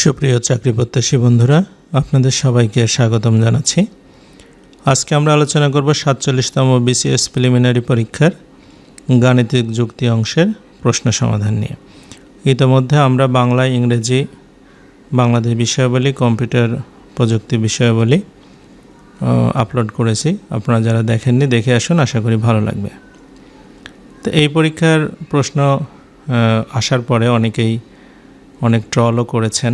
সুপ্রিয় চাকরি প্রত্যাশী বন্ধুরা, আপনাদের সবাইকে স্বাগতম জানাচ্ছি। আজকে আমরা আলোচনা করব সাতচল্লিশতম বিসিএস প্রিলিমিনারি পরীক্ষার গাণিতিক যুক্তি অংশের প্রশ্ন সমাধান নিয়ে। ইতিমধ্যে আমরা বাংলা, ইংরেজি, বাংলাদেশ বিষয়াবলী, কম্পিউটার প্রযুক্তি বিষয়াবলী আপলোড করেছি। আপনারা যারা দেখেননি, দেখে আসুন, আশা করি ভালো লাগবে। তো এই পরীক্ষার প্রশ্ন আসার পরে অনেকেই অনেক ট্রলও করেছেন।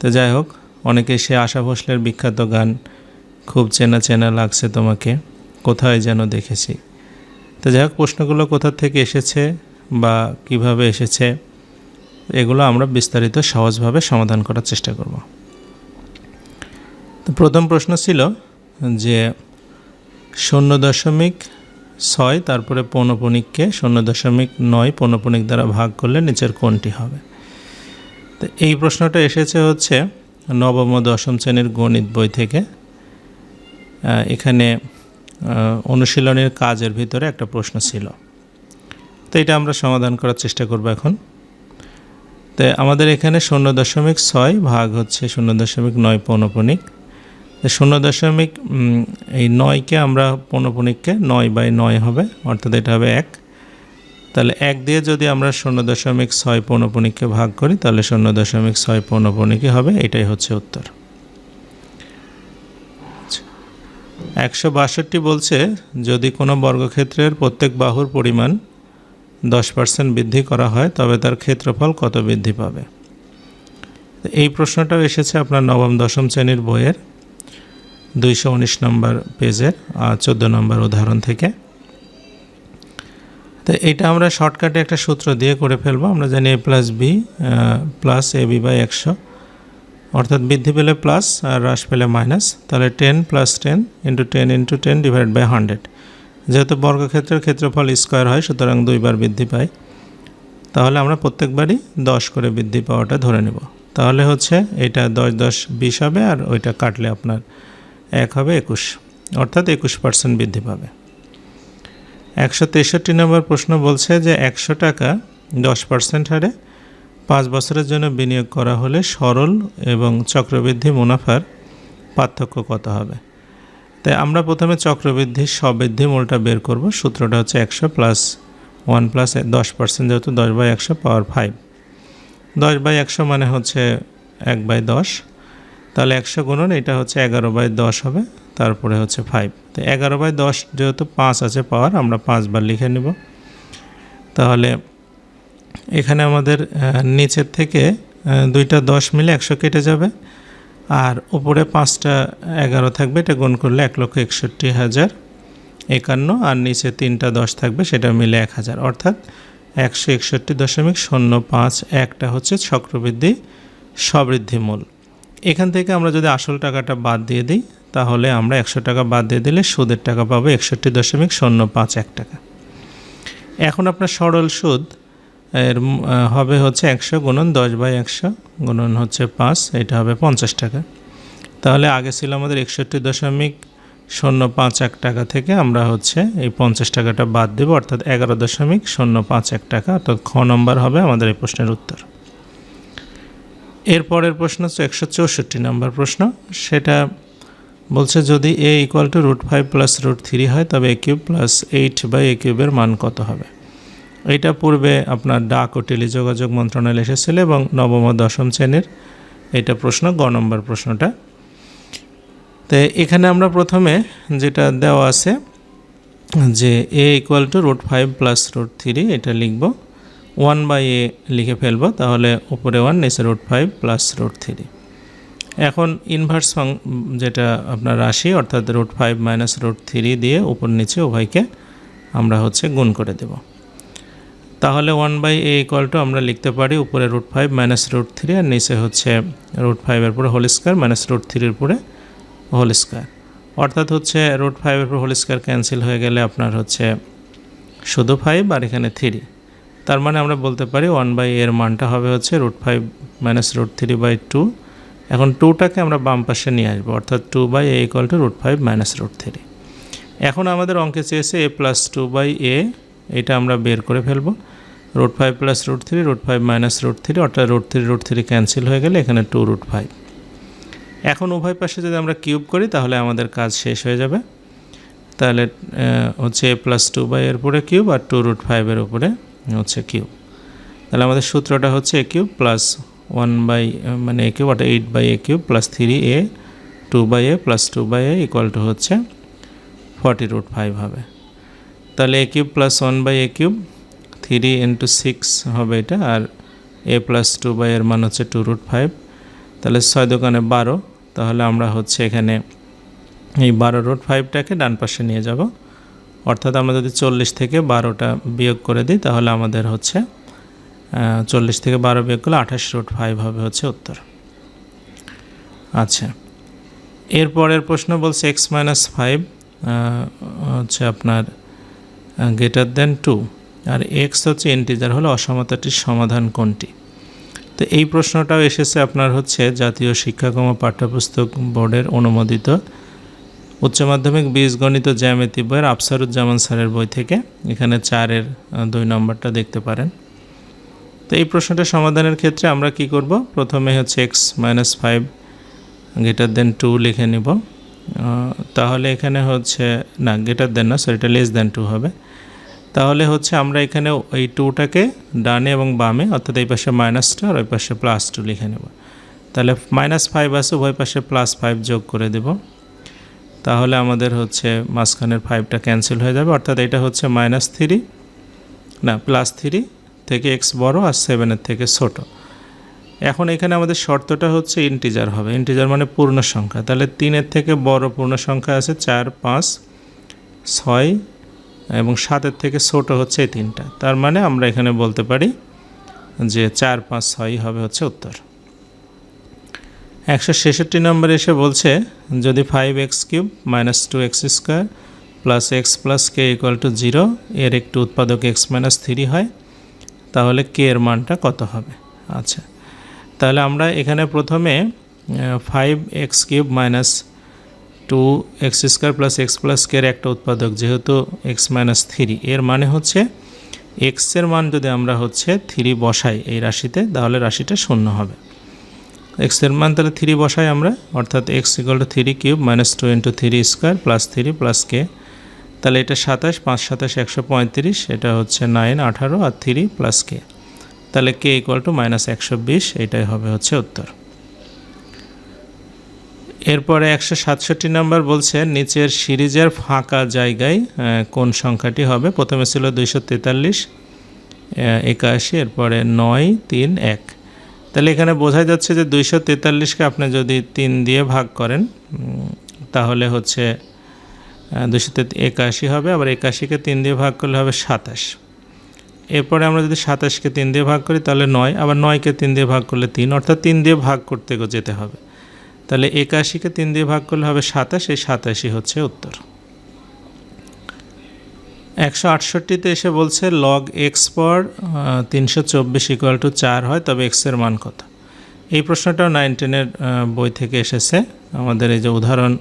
তো যাই হোক অনেকে সে আশা ভোসলের বিখ্যাত গান খুব চেনা চেনা লাগছে তোমাকে, কোথায় যেন দেখেছি। তো যাই হোক, প্রশ্নগুলো কোথা থেকে এসেছে বা কীভাবে এসেছে, এগুলো আমরা বিস্তারিত সহজভাবে সমাধান করার চেষ্টা করব। তো প্রথম প্রশ্ন ছিল যে শূন্য দশমিক ছয় তারপরে পৌনপুণিককে শূন্য দশমিক নয় পৌনপুণিক দ্বারা ভাগ করলে নিচের কোনটি হবে? তো এই প্রশ্নটা এসেছে হচ্ছে নবম ও দশম শ্রেণির গণিত বই থেকে। এখানে অনুশীলনের কাজের ভিতরে একটা প্রশ্ন ছিল। তো এটা আমরা সমাধান করার চেষ্টা করব এখন। তো আমাদের এখানে শূন্য দশমিক ছয় ভাগ হচ্ছে শূন্য দশমিক নয় পৌনপুণিক শূন্য দশমিক এই নয়কে আমরা পৌনপুণিককে নয় বাই নয় হবে, অর্থাৎ এটা হবে এক। তাহলে এক দিয়ে যদি আমরা শূন্য দশমিক ছয় পৌনপুণিককে ভাগ করি, তাহলে শূন্য দশমিক ছয় পৌনপুণিকই হবে, এটাই হচ্ছে উত্তর। একশো বাষট্টি বলছে, যদি কোনো বর্গক্ষেত্রের প্রত্যেক বাহুর পরিমাণ দশ পার্সেন্ট বৃদ্ধি করা হয়, তবে তার ক্ষেত্রফল কত বৃদ্ধি পাবে? এই প্রশ্নটাও এসেছে আপনার নবম দশম শ্রেণির বইয়ের দুইশো উনিশ নম্বর পেজের চোদ্দ নম্বর উদাহরণ থেকে। তো এটা আমরা শর্টকাটে একটা সূত্র দিয়ে করে ফেলব। আমরা জানি A plus B plus A B by একশো। অর্থাৎ বৃদ্ধি পেলে প্লাস আর হ্রাস পেলে মাইনাস তাহলে ten plus ten into ten into ten divide by hundred যেহেতু বর্গক্ষেত্রের ক্ষেত্রফল স্কোয়ার হয়, সুতরাং দুইবার বৃদ্ধি পায় তাহলে আমরা প্রত্যেকবারই দশ করে বৃদ্ধি পাওয়াটা ধরে নেব। তাহলে হচ্ছে এটা দশ দশ বিশ হবে আর ওইটা কাটলে আপনার এক হবে একুশ। অর্থাৎ একুশ পার্সেন্ট বৃদ্ধি পাবে। একশো তেষট্টি নম্বর প্রশ্ন বলছে যে একশো টাকা দশ পার্সেন্ট হারে পাঁচ বছরের জন্য বিনিয়োগ করা হলে সরল এবং চক্রবৃদ্ধি মুনাফার পার্থক্য কত হবে? তাই আমরা প্রথমে চক্রবৃদ্ধির সবৃদ্ধি মূলটা বের করব। সূত্রটা হচ্ছে একশো প্লাস ওয়ান প্লাস দশ পার্সেন্ট যেহেতু দশ বাই একশো পাওয়ার ফাইভ। দশ বাই একশো মানে হচ্ছে এক বাই দশ। তাহলে একশো গুণন, এটা হচ্ছে এগারো বাই দশ হবে। তারপরে হচ্ছে ফাইভ তো এগারো বাই দশ যেহেতু পাঁচ আছে পাওয়ার, আমরা পাঁচবার লিখে নেব। তাহলে এখানে আমাদের নিচের থেকে দুইটা দশ মিলে একশো কেটে যাবে। আর উপরে পাঁচটা এগারো থাকবে, এটা গুণ করলে এক লক্ষ একষট্টি হাজার একান্ন। আর নিচে তিনটা দশ থাকবে, সেটা মিলে এক হাজার। অর্থাৎ একশো একষট্টি দশমিক শূন্য পাঁচ, একটা হচ্ছে চক্রবৃদ্ধি সবৃদ্ধি মূল। এখান থেকে আমরা যদি আসল টাকাটা বাদ দিয়ে দিই তাহলে আমরা একশো টাকা বাদ দিয়ে দিলে সুদের টাকা পাবো একষট্টি দশমিক শূন্য পাঁচ এক টাকা। এখন আপনার সরল সুদ, এর হবে হচ্ছে একশো গুণন দশ বাই একশো গুণন হচ্ছে পাঁচ, এটা হবে পঞ্চাশ টাকা। তাহলে আগে ছিল আমাদের একষট্টি দশমিক শূন্য পাঁচ এক টাকা থেকে আমরা হচ্ছে এই পঞ্চাশ টাকাটা বাদ দেবো, অর্থাৎ এগারো দশমিক শূন্য পাঁচ এক টাকা, অর্থাৎ খ নম্বর হবে আমাদের এই প্রশ্নের উত্তর। এরপরের প্রশ্ন হচ্ছে একশো চৌষট্টি নম্বর প্রশ্ন, সেটা বলছে, যদি A equal to root five plus root three হয়, তবে A cube plus eight by A কিউবের মান কত হবে? এটা পূর্বে আপনার ডাক ও টেলিযোগাযোগ মন্ত্রণালয় এসেছিল এবং নবম ও দশম শ্রেণির এটা প্রশ্ন, গ নম্বর প্রশ্নটা। তো এখানে আমরা প্রথমে যেটা দেওয়া আছে, যে A equal to root five plus root three এটা লিখব। ওয়ান বাই এ লিখে ফেলব, তাহলে উপরে ওয়ান নিচে root five plus root three এখন ইনভার্স ফাং যেটা আপনার রাশি, অর্থাৎ root five minus root three দিয়ে উপর নিচে উভয়কে আমরা হচ্ছে গুণ করে দেব। তাহলে one by A equal to আমরা লিখতে পারি উপরে root five minus root three আর নিচে হচ্ছে রুট ফাইভের পরে হোল স্কোয়ার মাইনাস রুট থ্রির পরে হোল স্কোয়ার অর্থাৎ হচ্ছে রুট ফাইভের পর হোল স্কোয়ার ক্যান্সেল হয়ে গেলে আপনার হচ্ছে শুধু ফাইভ আর এখানে থ্রি তার মানে আমরা বলতে পারি ওয়ান বাই এর মানটা হবে হচ্ছে root five minus root three by two এখন টুটাকে আমরা বাম পাশে নিয়ে আসব, অর্থাৎ two by A equal to root five minus root three এখন আমাদের অঙ্কে চেয়েছে A plus two by A এটা আমরা বের করে ফেলব। Root five plus root three root five minus root three অর্থাৎ root three root three cancel হয়ে গেলে এখানে টু রুট ফাইভ এখন উভয় পাশে যদি আমরা কিউব করি, তাহলে আমাদের কাজ শেষ হয়ে যাবে। তাহলে হচ্ছে এ প্লাস টু বাই এর উপরে কিউব আর টু রুট ফাইভের উপরে হচ্ছে কিউব তাহলে আমাদের সূত্রটা হচ্ছে A cube plus one by মানে এ কিউব অর্থাৎ eight by A cube plus three A two by A plus two by A equal to হচ্ছে ফর্টি রুট ফাইভ হবে। তাহলে A cube plus one by A cube three into six হবে এটা, আর A plus two by এর মান হচ্ছে two root five তাহলে ছয় দোকানে বারো, তাহলে আমরা হচ্ছে এখানে এই বারো রুট ফাইভটাকে ডান পাশে নিয়ে যাব। অর্থাৎ আমরা যদি চল্লিশ থেকে বারোটা বিয়োগ করে দিই, তাহলে আমাদের হচ্ছে চল্লিশ থেকে বারো বিয়োগ করলে আঠাশ রুট ফাইভ হবে হচ্ছে উত্তর। আচ্ছা এরপরের প্রশ্ন বলছে এক্স মাইনাস ফাইভ হচ্ছে আপনার গ্রেটার দেন টু আর এক্স হচ্ছে ইন্টিজার হলো অসমতাটির সমাধান কোনটি? তো এই প্রশ্নটাও এসেছে আপনার হচ্ছে জাতীয় শিক্ষাক্রম পাঠ্যপুস্তক বোর্ডের অনুমোদিত উচ্চ মাধ্যমিক বীজগণিত জ্যামিতি বইয়ের আফসারুজ্জামান স্যারের বই থেকে। এখানে চারের দুই নম্বরটা দেখতে পারেন। তো এই প্রশ্নটা সমাধানের ক্ষেত্রে আমরা কি করব? প্রথমে হচ্ছে X minus five greater than two লিখে নিব। তাহলে এখানে হচ্ছে, না গ্রেটার দেন না সরি এটা লেস দেন টু হবে। তাহলে হচ্ছে আমরা এখানে এই টুটাকে ডানে এবং বামে, অর্থাৎ এই পাশে মাইনাস টু আর ওই পাশে প্লাস টু লিখে নেব। তাহলে মাইনাস ফাইভ আছে, উভয় পাশে প্লাস ফাইভ যোগ করে দেব। তাহলে আমাদের হচ্ছে মাঝখানের ফাইভটা ক্যান্সেল হয়ে যাবে, অর্থাৎ এটা হচ্ছে মাইনাস থ্রি না প্লাস থ্রি থেকে এক্স বড় আর সেভেনের থেকে ছোট। এখন এখানে আমাদের শর্তটা হচ্ছে ইন্টিজার হবে। ইন্টিজার মানে পূর্ণ সংখ্যা। তাহলে তিনের থেকে বড় পূর্ণ সংখ্যা আছে চার, পাঁচ, ছয় এবং সাতের থেকে ছোট হচ্ছে এই তিনটা। তার মানে আমরা এখানে বলতে পারি যে চার, পাঁচ ছয়ই হবে হচ্ছে উত্তর। একশো ছেষট্টি নম্বরে এসে বলছে, যদি five X cube minus two X square plus X plus K equal to zero এর একটি উৎপাদক এক্স মাইনাস থ্রি হয়। তাহলে কে এর মানটা কত হবে? আচ্ছা তাহলে আমরা এখানে প্রথমে five X cube minus two X square plus X plus K এর একটা উৎপাদক, যেহেতু এক্স মাইনাস থ্রি এর মানে হচ্ছে এক্সের মান যদি আমরা হচ্ছে থ্রি বসাই এই রাশিতে, তাহলে রাশিটা শূন্য হবে। এক্সের মান তাহলে থ্রি বসাই আমরা, অর্থাৎ X equal to three cube minus two into three square plus three plus K তাহলে এটা সাতাশ, পাঁচ, সাতাশ, একশো পঁয়ত্রিশ, এটা হচ্ছে নাইন, আঠারো, আর থ্রি প্লাস কে তাহলে কে ইকুয়াল টু মাইনাস একশো বিশ, এটাই হবে হচ্ছে উত্তর। এরপরে একশো সাতষট্টি নাম্বার বলছে, নিচের সিরিজের ফাঁকা জায়গায় কোন সংখ্যাটি হবে? প্রথমে ছিল দুইশো তেতাল্লিশ একাশি, এরপরে নয়, তিন, এক। তাহলে এখানে বোঝা যাচ্ছে যে দুইশো তেতাল্লিশকে আপনি যদি তিন দিয়ে ভাগ করেন তাহলে হচ্ছে দুশো একাশি হবে, আবার একাশিকে তিন দিয়ে ভাগ করলে হবে সাতাশ। এরপরে আমরা যদি সাতাশকে তিন দিয়ে ভাগ করি, তাহলে নয়, আবার নয়কে তিন দিয়ে ভাগ করলে তিন, অর্থাৎ তিন দিয়ে ভাগ করতে যেতে হবে। তাহলে একাশিকে তিন দিয়ে ভাগ করলে হবে সাতাশ, এই সাতাশি হচ্ছে উত্তর। একশো আটষট্টিতে এসে বলছে লগ এক্স পর তিনশো চব্বিশ ইকুয়াল টু চার হয়, তবে এক্সের মান কত? এই প্রশ্নটাও নাইন টেনের বই থেকে এসেছে। আমাদের এই যে উদাহরণ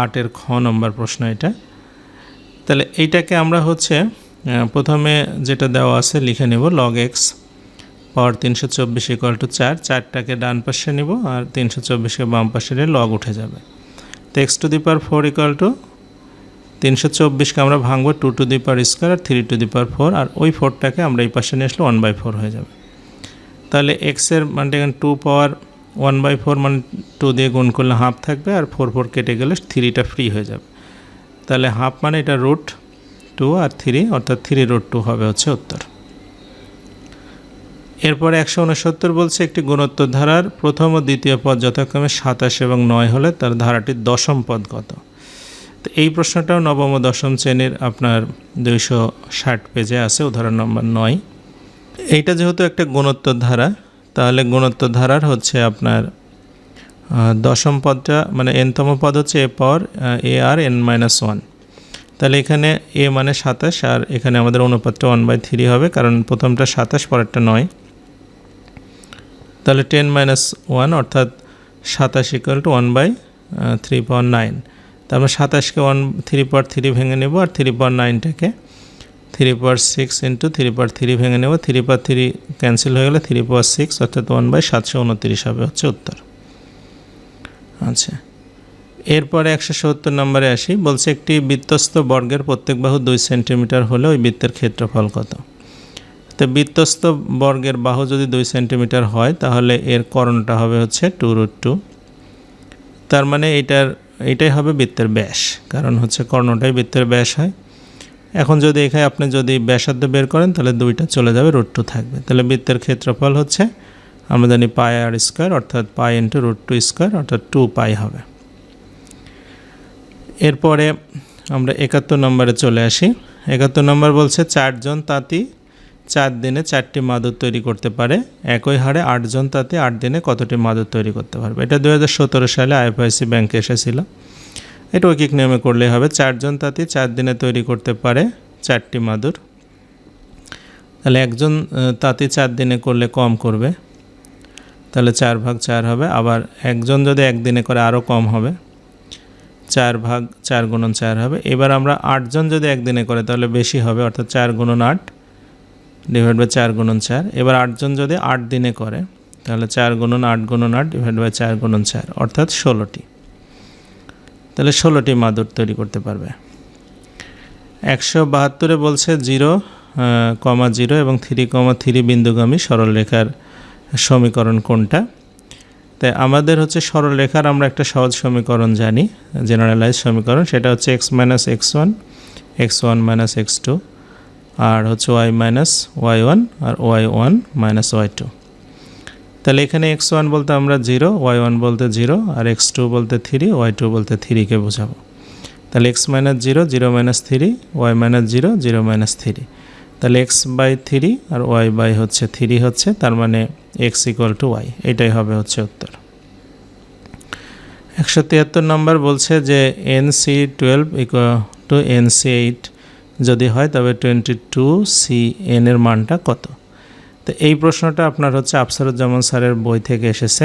আটের খ নম্বর প্রশ্ন এটা। তাহলে এইটাকে আমরা হচ্ছে প্রথমে যেটা দেওয়া আছে লিখে নেব লগ এক্স পাওয়ার তিনশো চব্বিশ ইকুয়াল টু চার, চারটাকে ডান পাশে নিব আর তিনশো চব্বিশকে বাম পাশে নিয়ে লগ উঠে যাবে। তো X to the power four equal to তিনশো চব্বিশকে আমরা ভাঙবো two to the power square R three to the power four আর ওই ফোরটাকে আমরা এই পাশে নিয়ে আসলে ওয়ান বাই ফোর হয়ে যাবে। তাহলে এক্সের এখানে to power one by four মানে টু দিয়ে গুণ করলে হাফ থাকবে আর ফোর ফোর কেটে গেলে থ্রিটা ফ্রি হয়ে যাবে। তাহলে হাফ মানে এটা রুট টু আর থ্রি অর্থাৎ থ্রি রুট টু হবে হচ্ছে উত্তর। এরপরে একশো উনসত্তর বলছে একটি গুণোত্তর ধারার প্রথম ও দ্বিতীয় পদ যথাক্রমে সাতাশ এবং নয় হলে তার ধারাটির দশম পদ কত? তো এই প্রশ্নটাও নবম ও দশম শ্রেণির আপনার দুইশো ষাট পেজে আছে, উদাহরণ নম্বর নয়। এইটা যেহেতু একটা গুণোত্তর ধারা তাহলে গুণোত্তর ধারার হচ্ছে আপনার দশম পদটা মানে এনতম পদ হচ্ছে A power A R N minus one. তাহলে এখানে এ মানে সাতাশ, আর এখানে আমাদের অনুপাতটা ওয়ান বাই থ্রি হবে, কারণ প্রথমটা সাতাশ, পরেরটা নয়। তাহলে টেন মাইনাস ওয়ান, অর্থাৎ সাতাশ equal to one by three power nine তারপর সাতাশকে ওয়ান থ্রি পাওয়ার থ্রি ভেঙে নেব, আর three power নাইনটাকে three power six into three power three ভেঙে নেব। থ্রি পাওয়ার থ্রি ক্যান্সেল হয়ে গেলে থ্রি পাওয়ার সিক্স অর্থাৎ ওয়ান বাই সাতশো উনত্রিশ হবে, হচ্ছে উত্তর। আচ্ছা। এরপরে একশো সত্তর নম্বরে আসি। বলছে একটি বৃত্তস্ত বর্গের প্রত্যেক বাহু দুই সেন্টিমিটার হলে ওই বৃত্তের ক্ষেত্রফল কত? তো বৃত্তস্ত বর্গের বাহু যদি দুই সেন্টিমিটার হয়, তাহলে এর করণটা হবে হচ্ছে টু রুট টু। তার মানে এটার, এটাই হবে বৃত্তের ব্যাস। কারণ হচ্ছে কর্ণটাই বৃত্তের ব্যাস হয়। এখন যদি এখানে আপনি যদি ব্যাসার্ধ বের করেন, তাহলে দুইটা চলে যাবে রুট টু থাকবে। তাহলে বৃত্তের ক্ষেত্রফল হচ্ছে, আমরা জানি পাই আর স্কোয়ার অর্থাৎ pi into root two square অর্থাৎ টু পাই হবে। এরপরে আমরা একাত্তর নম্বরে চলে আসি। একাত্তর নম্বর বলছে চারজন তাঁতি চার দিনে চারটি মাদুর তৈরি করতে পারে। একই হারে আটজন তাঁতি আট দিনে কতটি মাদুর তৈরি করতে পারবে? এটা দু হাজার সতেরো সালে আইএফআইসি ব্যাংকে এসেছিল। এটা ঐকিক নিয়মে করলেই হবে? চারজন তাঁতি চার দিনে তৈরি করতে পারে চারটি মাদুর। তাহলে একজন তাঁতি চার দিনে করলে কম করবে। তাহলে চার ভাগ চার হবে। আবার একজন যদি একদিনে করে আরও কম হবে, চার ভাগ চার গুণন চার হবে। এবার আমরা আটজন যদি একদিনে করে, তাহলে বেশি হবে, অর্থাৎ চার গুণন আট ডিভাইড বাই চার গুণন চার। এবার আটজন যদি আট দিনে করে, তাহলে চার গুণন আট গুণন আট ডিভাইড বাই চার গুণন চার, অর্থাৎ ষোলোটি। তাহলে ষোলোটি মাদুর তৈরি করতে পারবে। একশো বাহাত্তরে বলছে জিরো কমা জিরো এবং থ্রি কমা থ্রি বিন্দুগামী সরলরেখার সমীকরণ কোনটা? তাই আমাদের হচ্ছে সরলরেখার আমরা একটা সহজ সমীকরণ জানি জেনারেলাইজ সমীকরণ, সেটা হচ্ছে X minus X one X one minus X two আর হচ্ছে ওয়াই মাইনাস ওয়াই ওয়ান আর Y one minus Y two তাহলে এখানে এক্স ওয়ান বলতে আমরা জিরো ওয়াই ওয়ান বলতে জিরো আর এক্স টু বলতে থ্রি ওয়াই টু বলতে থ্রিকে বোঝাবো। তাহলে X minus zero zero minus three Y minus zero zero minus three তাহলে এক্স বাই থ্রি আর ওয়াই বাই হচ্ছে থ্রি হচ্ছে, তার মানে এক্স ইকুয়াল টু ওয়াই এটাই হবে হচ্ছে উত্তর। একশো তিয়াত্তর নম্বর বলছে যে N C twelve equal to N C eight যদি হয়, তবে টোয়েন্টি টু সি এন এর মানটা কত? তো এই প্রশ্নটা আপনার হচ্ছে আফসারুজ্জামান স্যারের বই থেকে এসেছে।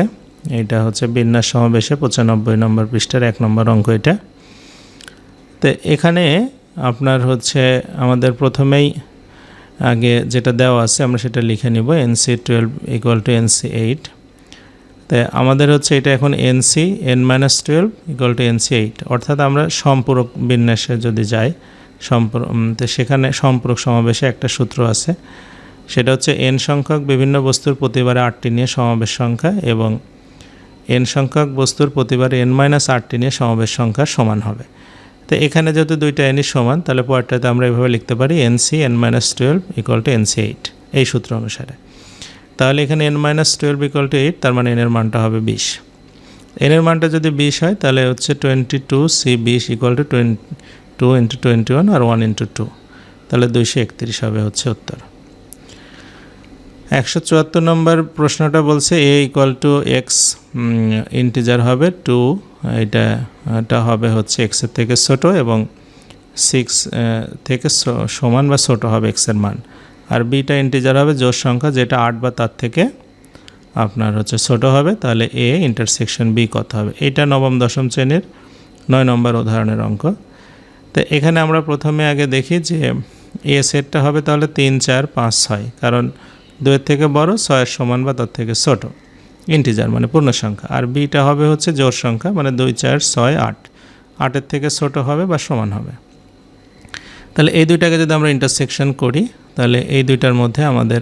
এটা হচ্ছে বিন্যাস সমাবেশে পঁচানব্বই নম্বর পৃষ্ঠার এক নম্বর অঙ্ক এটা। তো এখানে আপনার হচ্ছে আমাদের প্রথমেই আগে যেটা দেওয়া আছে আমরা সেটা লিখে নিব NC twelve equal to NC eight. তাই আমাদের হচ্ছে এটা এখন NC N minus twelve equal to NC eight. অর্থাৎ আমরা সম্পূরক বিন্যাসে যদি যাই সম্পূর তো সেখানে সম্পূরক সমাবেশে একটা সূত্র আছে। সেটা হচ্ছে এন সংখ্যক বিভিন্ন বস্তুর প্রতিবারে আটটি নিয়ে সমাবেশ সংখ্যা এবং এন সংখ্যক বস্তুর প্রতিবারে এন মাইনাস আটটি নিয়ে সমাবেশ সংখ্যা সমান হবে। তো এখানে যেহেতু দুইটা এনই সমান, তাহলে পরেরটাতে আমরা এভাবে লিখতে পারি NC N minus twelve equal to NC eight এই সূত্র অনুসারে। তাহলে এখানে N minus twelve equal to eight তার মানে এনের মানটা হবে বিশ। এনের মানটা যদি বিশ হয়, তাহলে হচ্ছে টোয়েন্টি টু সি বিশ equal to twenty two into twenty one R one into two তাহলে দুইশো একত্রিশ হবে হচ্ছে উত্তর। একশো চুয়াত্তর নম্বর প্রশ্নটা বলছে A equal to X integer হবে টু এটা এটা হবে হচ্ছে এক্সের থেকে ছোট এবং সিক্স থেকে সমান বা ছোট হবে এক্সের মান। আর বিটা ইন্টিজার হবে জোর সংখ্যা, যেটা আট বা তার থেকে আপনার হচ্ছে ছোট হবে, তাহলে এ ইন্টারসেকশন বি কত হবে? এটা নবম, দশম শ্রেণির নয় নম্বর উদাহরণের অঙ্ক। তো এখানে আমরা প্রথমে আগে দেখি যে এ সেটটা হবে তাহলে তিন, চার, পাঁচ, ছয়, কারণ দুয়ের থেকে বড়, ছয়ের সমান বা তার থেকে ছোট। ইন্টিজার মানে পূর্ণ সংখ্যা। আর বিটা হবে হচ্ছে জোর সংখ্যা মানে দুই, চার, ছয়, আট। আটের থেকে ছোট হবে বা সমান হবে। তাহলে এই দুইটাকে যদি আমরা ইন্টারসেকশন করি, তাহলে এই দুইটার মধ্যে আমাদের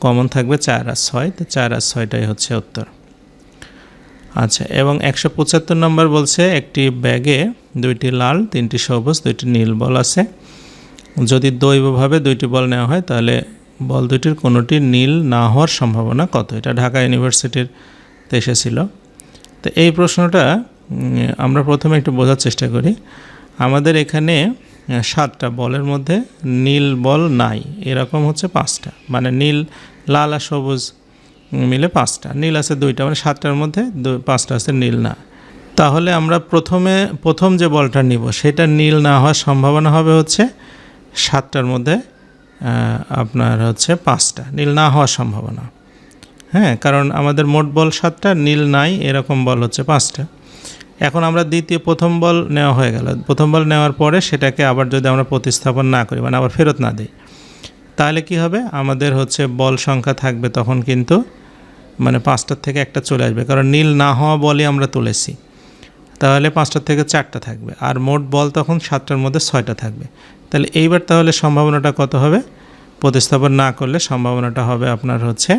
কমন থাকবে চার আর ছয়। তো চার আর ছয়টাই হচ্ছে উত্তর। আচ্ছা এবং একশো পঁচাত্তর নম্বর বলছে, একটি ব্যাগে দুইটি লাল, তিনটি সবুজ, দুইটি নীল বল আছে। যদি দৈবভাবে দুইটি বল নেওয়া হয়, তাহলে বল দুটির কোনোটি নীল না হওয়ার সম্ভাবনা কত? এটা ঢাকা ইউনিভার্সিটির তে এসেছিল তো এই প্রশ্নটা আমরা প্রথমে একটু বোঝার চেষ্টা করি। আমাদের এখানে সাতটা বলের মধ্যে নীল বল নাই, এরকম হচ্ছে পাঁচটা। মানে নীল, লাল আর সবুজ মিলে পাঁচটা। নীল আছে দুইটা মানে সাতটার মধ্যে পাঁচটা আছে নীল না। তাহলে আমরা প্রথমে, প্রথম যে বলটা নিব, সেটা নীল না হওয়ার সম্ভাবনা হবে হচ্ছে সাতটার মধ্যে আপনার হচ্ছে পাঁচটা। নীল না হওয়ার সম্ভাবনা। হ্যাঁ কারণ আমাদের মোট বল সাতটা, নীল নাই, এরকম বল হচ্ছে পাঁচটা। এখন আমরা দ্বিতীয়, প্রথম বল নেওয়া হয়ে গেল। প্রথম বল নেওয়ার পরে সেটাকে আবার যদি আমরা প্রতিস্থাপন না করি মানে আবার ফেরত না দিই, তাহলে কি হবে? আমাদের হচ্ছে বল সংখ্যা থাকবে তখন কিন্তু মানে পাঁচটার থেকে একটা চলে আসবে। কারণ নীল না হওয়া বলই আমরা তুলেছি। তাহলে পাঁচটার থেকে চারটা থাকবে। আর মোট বল তখন সাতটার মধ্যে ছয়টা থাকবে। তাহলে এইবার তাহলে সম্ভাবনাটা কত হবে? প্রতিস্থাপন না করলে সম্ভাবনাটা হবে আপনার হচ্ছে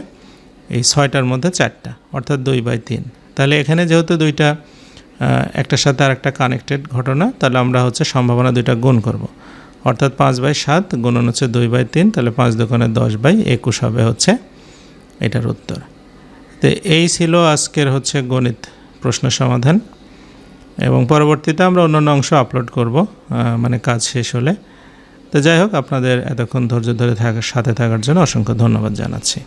এই ছয়টার মধ্যে চারটা, অর্থাৎ দুই বাই তিন। তাহলে এখানে যেহেতু দুইটা একটার সাথে আর একটা কানেক্টেড ঘটনা, তাহলে আমরা হচ্ছে সম্ভাবনা দুইটা গুণ করব। অর্থাৎ পাঁচ বাই সাত গুণন হচ্ছে দুই বাই তিন, তাহলে পাঁচ দোকানে দশ বাই একুশ হবে হচ্ছে এটার উত্তর। তো এই ছিল আজকের হচ্ছে গণিত প্রশ্ন সমাধান। এবং পরবর্তীতে আমরা অন্যান্য অংশ আপলোড করব মানে কাজ শেষ হলে। তো যাই হোক আপনাদের এতক্ষণ ধৈর্য ধরে থাকার সাথে থাকার জন্য অসংখ্য ধন্যবাদ জানাচ্ছি।